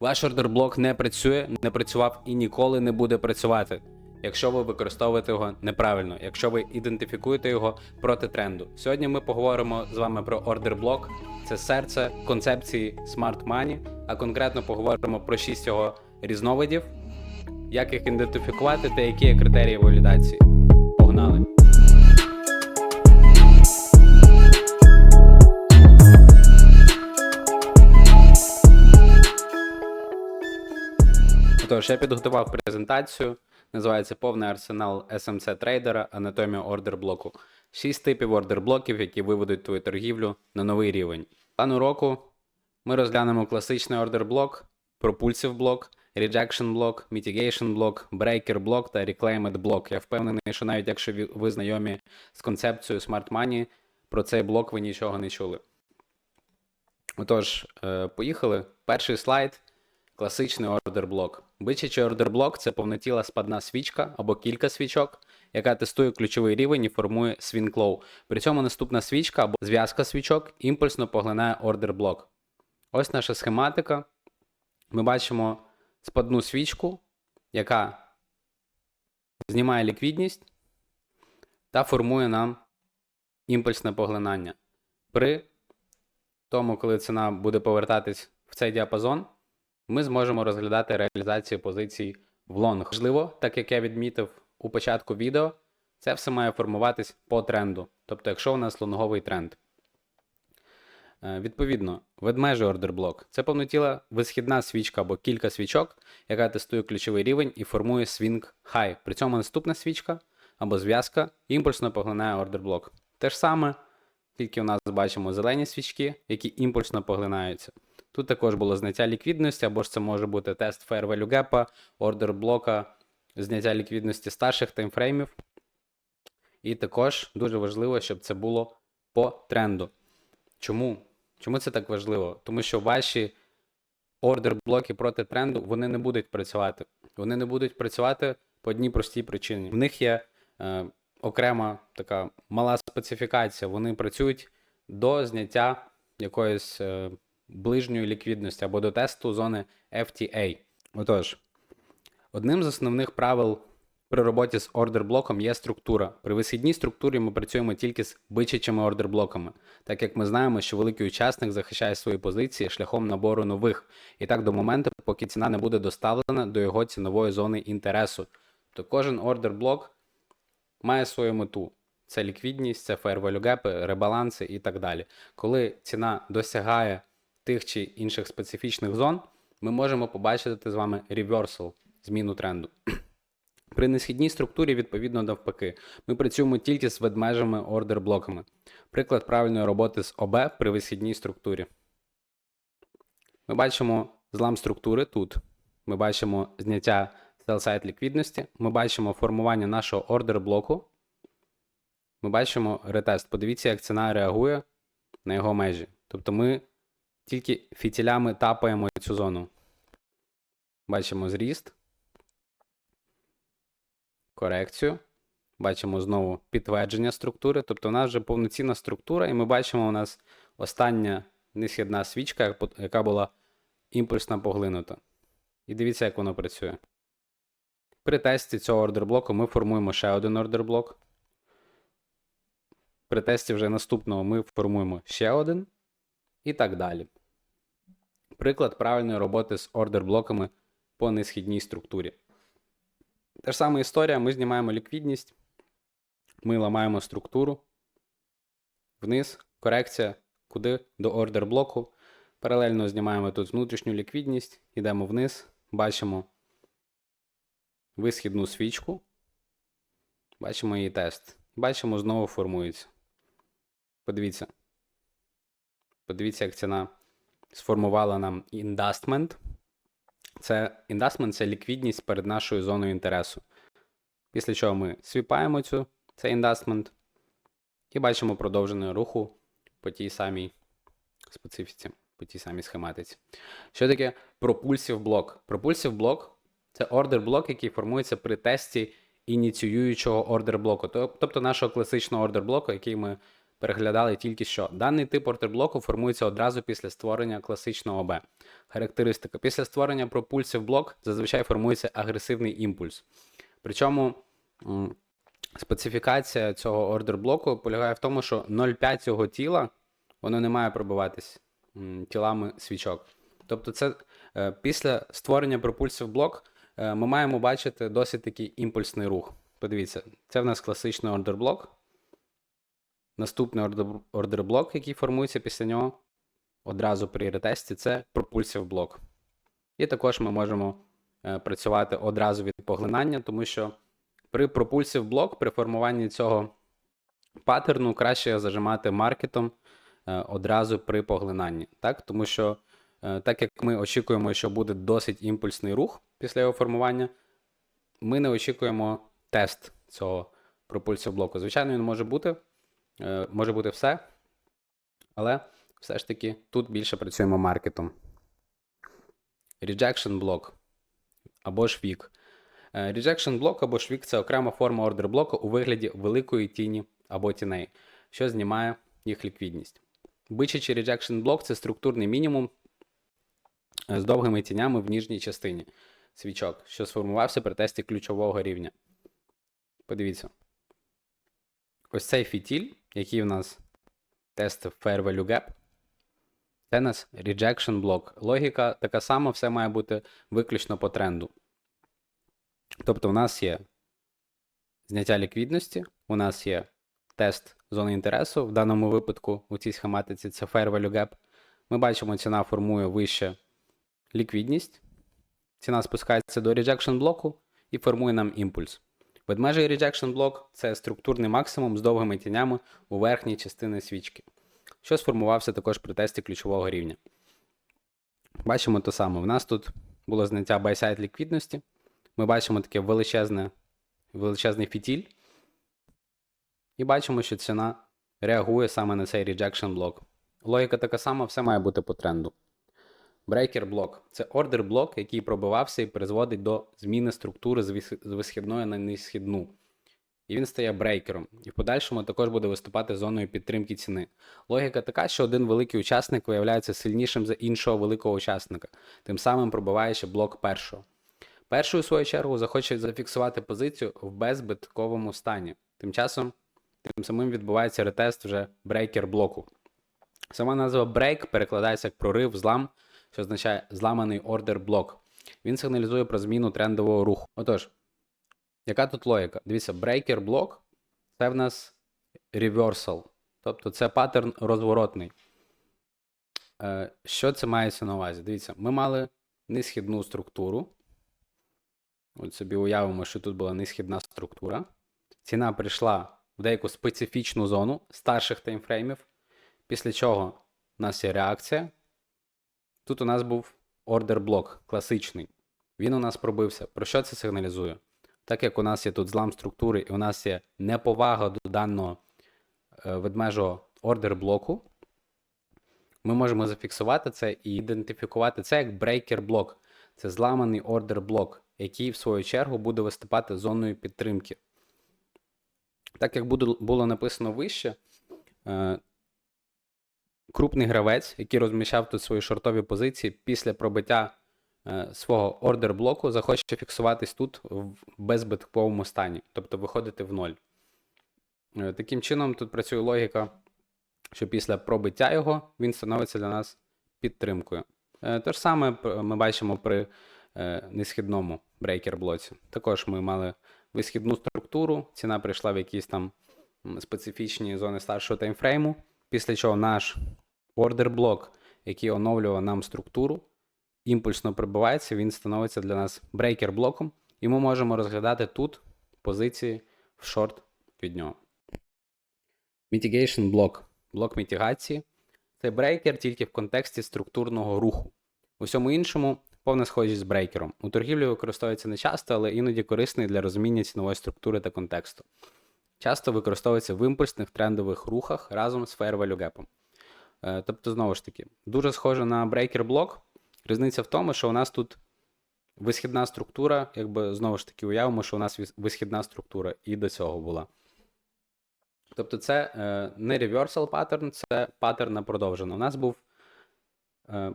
Ваш ордерблок не працює, не працював і ніколи не буде працювати, якщо ви використовуєте його неправильно, якщо ви ідентифікуєте його проти тренду. Сьогодні ми поговоримо з вами про ордерблок. Це серце концепції Smart Money, а конкретно поговоримо про шість його різновидів, як їх ідентифікувати та які є критерії валідації. Погнали! Тож, я підготував презентацію. Називається повний арсенал SMC трейдера, анатомія ордерблоку. Шість типів ордерблоків, які виведуть твою торгівлю на новий рівень. Плану року ми розглянемо класичний ордерблок, пропульсив блок, rejection блок, mitigation блок, breaker блок та reclaimed блок. Я впевнений, що навіть якщо ви- знайомі з концепцією Smart Money, про цей блок ви нічого не чули. Отож, е, поїхали. Перший слайд. Класичний ордерблок. Бичачий ордерблок це повнотіла спадна свічка або кілька свічок, яка тестує ключовий рівень і формує свінклоу. При цьому наступна свічка або зв'язка свічок імпульсно поглинає ордерблок. Ось наша схематика. Ми бачимо спадну свічку, яка знімає ліквідність та формує нам імпульсне поглинання. При тому, коли ціна буде повертатись в цей діапазон, ми зможемо розглядати реалізацію позицій в лонг. Важливо, так як я відмітив у початку відео, це все має формуватись по тренду. Тобто, якщо у нас лонговий тренд. Е, Відповідно, ведмежий ордерблок це повнотіла висхідна свічка або кілька свічок, яка тестує ключовий рівень і формує свінг хай. При цьому наступна свічка або зв'язка імпульсно поглинає ордерблок. Те ж саме, тільки у нас бачимо зелені свічки, які імпульсно поглинаються. Тут також було зняття ліквідності, або ж це може бути тест Fair Value Gap, ордер блока, зняття ліквідності старших таймфреймів. І також дуже важливо, щоб це було по тренду. Чому? Чому це так важливо? Тому що ваші ордер блоки проти тренду вони не будуть працювати. Вони не будуть працювати по одній простій причині. В них є е, окрема така мала специфікація. Вони працюють до зняття якоїсь е, ближньої ліквідності або до тесту зони FTA. Отож, одним з основних правил при роботі з ордер-блоком є структура. При висхідній структурі ми працюємо тільки з бичачими ордер-блоками, так як ми знаємо, що великий учасник захищає свої позиції шляхом набору нових, і так до моменту, поки ціна не буде доставлена до його цінової зони інтересу. То кожен ордер-блок має свою мету. Це ліквідність, це gap, ребаланси і так далі. Коли ціна досягає тих чи інших специфічних зон, ми можемо побачити з вами reversal, зміну тренду. При несхідній структурі, відповідно навпаки, ми працюємо тільки з ведмежими ордер-блоками. Приклад правильної роботи з ОБ при висхідній структурі. Ми бачимо злам структури тут. Ми бачимо зняття sell-side ліквідності. Ми бачимо формування нашого ордер-блоку. Ми бачимо ретест. Подивіться, як ціна реагує на його межі. Тобто ми тільки фітілями тапаємо цю зону. Бачимо зріст, корекцію. Бачимо знову підтвердження структури. Тобто у нас вже повноцінна структура, і ми бачимо, у нас остання несхідна свічка, яка була імпульсно поглинута. І дивіться, як воно працює. При тесті цього ордерблоку ми формуємо ще один ордерблок. При тесті вже наступного ми формуємо ще один. І так далі. Приклад правильної роботи з ордер-блоками по несхідній структурі. Та ж сама історія, ми знімаємо ліквідність, ми ламаємо структуру, вниз, корекція, куди до ордер-блоку. Паралельно знімаємо тут внутрішню ліквідність, йдемо вниз, бачимо висхідну свічку, бачимо її тест. Бачимо, знову формується. Подивіться. Подивіться, як ціна сформувала нам індастмент. Це індастмент це ліквідність перед нашою зоною інтересу. Після чого ми свіпаємо цю, цей індастмент і бачимо продовжене руху по тій самій специфіці, по тій самій схематиці. Що таке пропульсів блок? Пропульсів блок це ордер блок, який формується при тесті ініціюючого ордер блоку, тобто нашого класичного ордер блоку, який ми переглядали тільки що. Даний тип ордерблоку формується одразу після створення класичного ОБ. Характеристика. Після створення пропульсів блок зазвичай формується агресивний імпульс. Причому специфікація цього ордерблоку полягає в тому, що 0,5 цього тіла воно не має пробиватись тілами свічок. Тобто, це е, після створення пропульсів блок е, ми маємо бачити досить такий імпульсний рух. Подивіться, це в нас класичний ордерблок. Наступний ордер- ордерблок, який формується після нього одразу при ретесті, це пропульсів блок. І також ми можемо е, працювати одразу від поглинання, тому що при пропульсів блок, при формуванні цього паттерну краще зажимати маркетом е, одразу при поглинанні. Так? Тому що, е, так як ми очікуємо, що буде досить імпульсний рух після його формування, ми не очікуємо тест цього пропульсів блоку. Звичайно, він може бути, може бути все, але все ж таки тут більше працюємо маркетом. Rejection блок або ж вік. Е, Rejection блок або ж вік це окрема форма ордер блоку у вигляді великої тіні або тіней, що знімає їх ліквідність. Бичачий rejection блок це структурний мінімум е, з довгими тінями в ніжній частині свічок, що сформувався при тесті ключового рівня. Подивіться. Ось цей фітіль, який у нас тест Fair Value Gap, це нас rejection блок. Логіка така сама, все має бути виключно по тренду. Тобто, у нас є зняття ліквідності, у нас є тест зони інтересу. В даному випадку у цій схематиці це Fair Value Gap. Ми бачимо, ціна формує вище ліквідність. Ціна спускається до rejection блоку і формує нам імпульс. Ведмежий rejection блок це структурний максимум з довгими тінями у верхній частині свічки, що сформувався також при тесті ключового рівня. Бачимо те саме. У нас тут було зняття buy-side ліквідності. Ми бачимо таке величезне, величезний фітіль. І бачимо, що ціна реагує саме на цей rejection блок. Логіка така сама, все має бути по тренду. Брейкер блок це ордер блок, який пробивався і призводить до зміни структури з висхідної на несхідну. І він стає брейкером. І в подальшому також буде виступати зоною підтримки ціни. Логіка така, що один великий учасник виявляється сильнішим за іншого великого учасника, тим самим пробиваючи блок першого. Перший, у свою чергу, захоче зафіксувати позицію в беззбитковому стані. Тим часом, тим самим відбувається ретест вже брейкер блоку. Сама назва break перекладається як прорив, злам, що означає зламаний ордер блок. Він сигналізує про зміну трендового руху. Отож, яка тут логіка? Дивіться, брейкер блок це в нас reversal. Тобто це паттерн розворотний. Е, що це мається на увазі? Дивіться, ми мали несхідну структуру. От собі уявимо, що тут була несхідна структура. Ціна прийшла в деяку специфічну зону старших таймфреймів, після чого у нас є реакція. Тут у нас був ордер блок класичний. Він у нас пробився. Про що це сигналізує? Так як у нас є тут злам структури, і у нас є неповага до даного е, ведмежого ордер блоку, ми можемо зафіксувати це і ідентифікувати це як брейкер блок. Це зламаний ордер блок, який в свою чергу буде виступати зоною підтримки. Так як було написано вище, е, крупний гравець, який розміщав тут свої шортові позиції після пробиття е, свого ордер блоку, захоче фіксуватись тут в беззбитковому стані, тобто виходити в ноль. Е, Таким чином, тут працює логіка, що після пробиття його він становиться для нас підтримкою. Е, Те ж саме ми бачимо при несхідному брейкер блоці. Також ми мали висхідну структуру, ціна прийшла в якісь там специфічні зони старшого таймфрейму, після чого наш ордер блок, який оновлював нам структуру, імпульсно прибувається, він становиться для нас брейкер блоком, і ми можемо розглядати тут позиції в шорт від нього. Mitigation блок. Блок мітігації. Це брейкер тільки в контексті структурного руху. У всьому іншому повна схожість з брейкером. У торгівлі використовується не часто, але іноді корисний для розуміння цінової структури та контексту. Часто використовується в імпульсних трендових рухах разом з Gap. Е, Тобто, знову ж таки, дуже схоже на брейкер блок. Різниця в тому, що у нас тут висхідна структура, якби знову ж таки уявимо, що у нас висхідна структура і до цього була. Тобто це е, не reversal pattern, це паттерн на продовжено. У нас був е,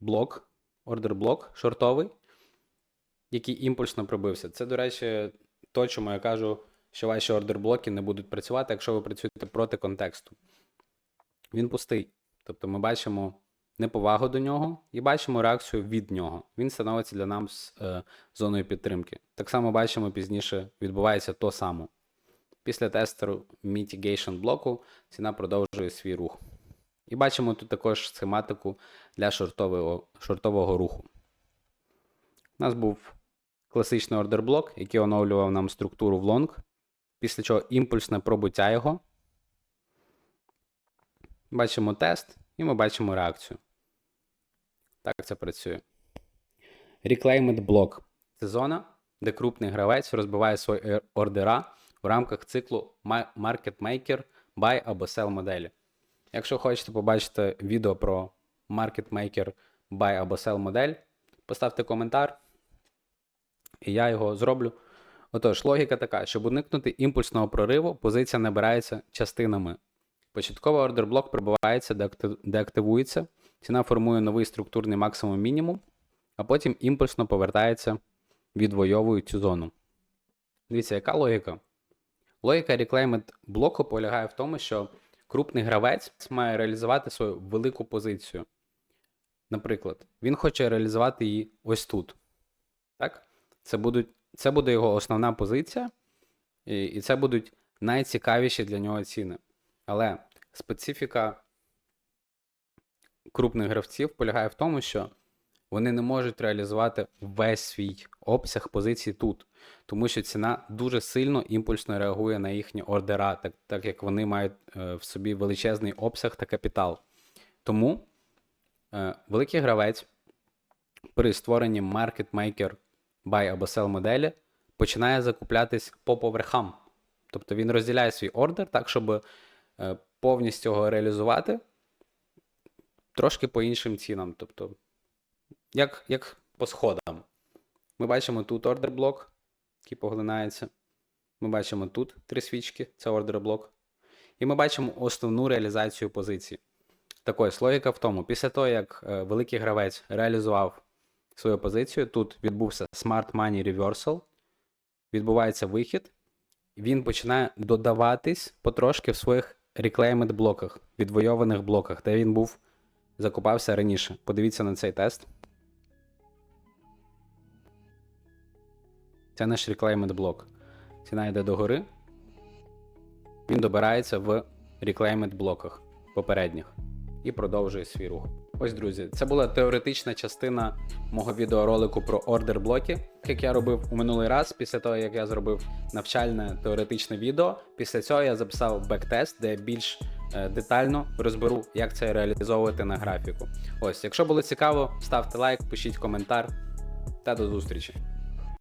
блок, ордер блок шортовий, який імпульсно пробився. Це, до речі, то, чому я кажу, що ваші ордер-блоки не будуть працювати, якщо ви працюєте проти контексту. Він пустий. Тобто ми бачимо неповагу до нього і бачимо реакцію від нього. Він становиться для нас е, зоною підтримки. Так само бачимо пізніше відбувається то само. Після тестеру mitigation блоку ціна продовжує свій рух. І бачимо тут також схематику для шортового, шортового руху. У нас був класичний ордер блок, який оновлював нам структуру в лонг, після чого імпульсне пробуття його. Бачимо тест і ми бачимо реакцію. Так це працює. Reclaimed блок це зона, де крупний гравець розбиває свої е- ордера в рамках циклу Ma- Market Maker, Buy або Sell моделі. Якщо хочете побачити відео про Market Maker, Buy або Sell модель, поставте коментар, і я його зроблю. Отож, логіка така: щоб уникнути імпульсного прориву, позиція набирається частинами. Початковий ордер-блок прибувається, деактивується, ціна формує новий структурний максимум мінімум, а потім імпульсно повертається, відвоює цю зону. Дивіться, яка логіка? Логіка Reclaimed блоку полягає в тому, що крупний гравець має реалізувати свою велику позицію. Наприклад, він хоче реалізувати її ось тут. Так? Це, будуть, це буде його основна позиція, і, і це будуть найцікавіші для нього ціни. Але специфіка крупних гравців полягає в тому, що вони не можуть реалізувати весь свій обсяг позицій тут, тому що ціна дуже сильно імпульсно реагує на їхні ордера, так, так як вони мають е, в собі величезний обсяг та капітал. Тому е, великий гравець при створенні market maker buy або sell моделі починає закуплятись по поверхам. Тобто він розділяє свій ордер так, щоб е, повністю його реалізувати трошки по іншим цінам. Тобто, як, як по сходам. Ми бачимо тут ордер блок, який поглинається. Ми бачимо тут три свічки, це ордер блок. І ми бачимо основну реалізацію позиції. Так ось логіка в тому, після того, як е, великий гравець реалізував свою позицію, тут відбувся Smart Money Reversal, відбувається вихід, він починає додаватись потрошки в своїх reclaimed блоках, відвойованих блоках, де він був закупався раніше. Подивіться на цей тест. Це наш reclaimed блок. Ціна йде догори. Він добирається в reclaimed блоках попередніх і продовжує свій рух. Ось, друзі, це була теоретична частина мого відеоролику про ордер блоки, як я робив у минулий раз, після того, як я зробив навчальне теоретичне відео. Після цього я записав бектест, де я більш е, детально розберу, як це реалізовувати на графіку. Ось, якщо було цікаво, ставте лайк, пишіть коментар та до зустрічі.